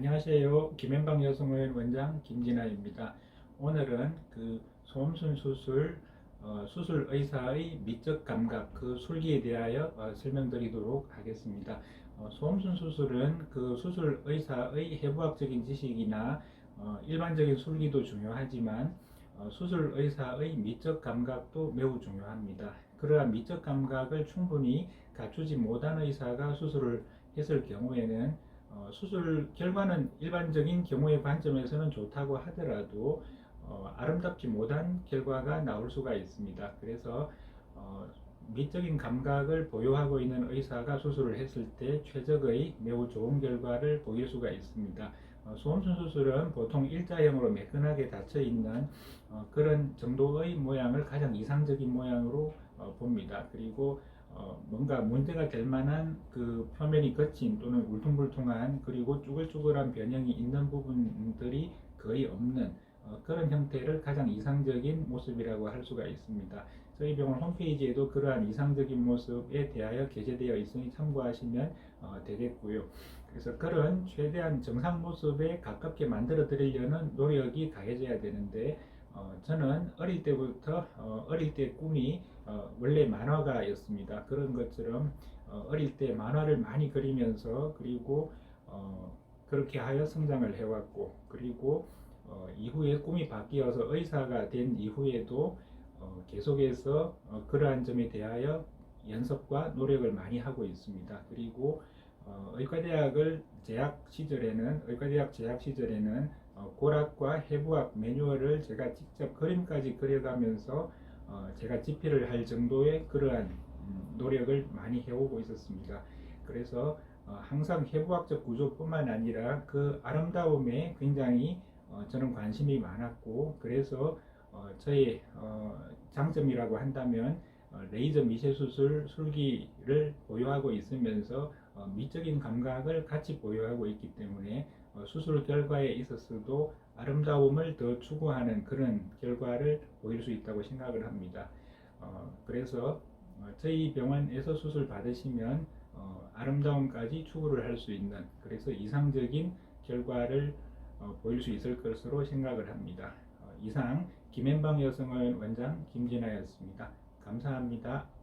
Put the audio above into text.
안녕하세요. 김현방 여성의원 원장 김진아입니다. 오늘은 그 소음순 수술 어, 수술 의사의 미적 감각 그 술기에 대하여 어, 설명드리도록 하겠습니다. 어, 소음순 수술은 그 수술 의사의 해부학적인 지식이나 어, 일반적인 술기도 중요하지만 어, 수술 의사의 미적 감각도 매우 중요합니다. 그러한 미적 감각을 충분히 갖추지 못한 의사가 수술을 했을 경우에는 어, 수술 결과는 일반적인 경우의 관점에서는 좋다고 하더라도 어, 아름답지 못한 결과가 나올 수가 있습니다. 그래서 어, 미적인 감각을 보유하고 있는 의사가 수술을 했을 때 최적의 매우 좋은 결과를 보일 수가 있습니다. 어, 소음순 수술은 보통 일자형으로 매끈하게 닫혀 있는 어, 그런 정도의 모양을 가장 이상적인 모양으로 어, 봅니다. 그리고 어, 뭔가 문제가 될 만한 그 표면이 거친 또는 울퉁불퉁한 그리고 쭈글쭈글한 변형이 있는 부분들이 거의 없는 어, 그런 형태를 가장 이상적인 모습이라고 할 수가 있습니다. 저희 병원 홈페이지에도 그러한 이상적인 모습에 대하여 게재되어 있으니 참고하시면 어, 되겠고요. 그래서 그런 최대한 정상 모습에 가깝게 만들어 드리려는 노력이 가해져야 되는데 어, 저는 어릴 때부터 어, 어릴 때 꿈이 어, 원래 만화가였습니다. 그런 것처럼 어, 어릴 때 만화를 많이 그리면서 그리고 어, 그렇게 하여 성장을 해왔고 그리고 어, 이후에 꿈이 바뀌어서 의사가 된 이후에도 어, 계속해서 어, 그러한 점에 대하여 연습과 노력을 많이 하고 있습니다. 그리고 어, 의과대학을 재학 시절에는 의과대학 재학 시절에는 어, 고락과 해부학 매뉴얼을 제가 직접 그림까지 그려가면서 어, 제가 집필을 할 정도의 그러한 음, 노력을 많이 해오고 있었습니다. 그래서 어, 항상 해부학적 구조뿐만 아니라 그 아름다움에 굉장히 어, 저는 관심이 많았고 그래서 어, 저의 어, 장점이라고 한다면 어, 레이저 미세 수술 술기를 보유하고 있으면서 어, 미적인 감각을 같이 보유하고 있기 때문에 어, 수술 결과에 있어서도 아름다움을 더 추구하는 그런 결과를 보일 수 있다고 생각을 합니다. 어, 그래서 어, 저희 병원에서 수술 받으시면 어, 아름다움까지 추구를 할 수 있는 그래서 이상적인 결과를 어, 보일 수 있을 것으로 생각을 합니다. 어, 이상 김현방 여성의 원장 김진아였습니다. 감사합니다.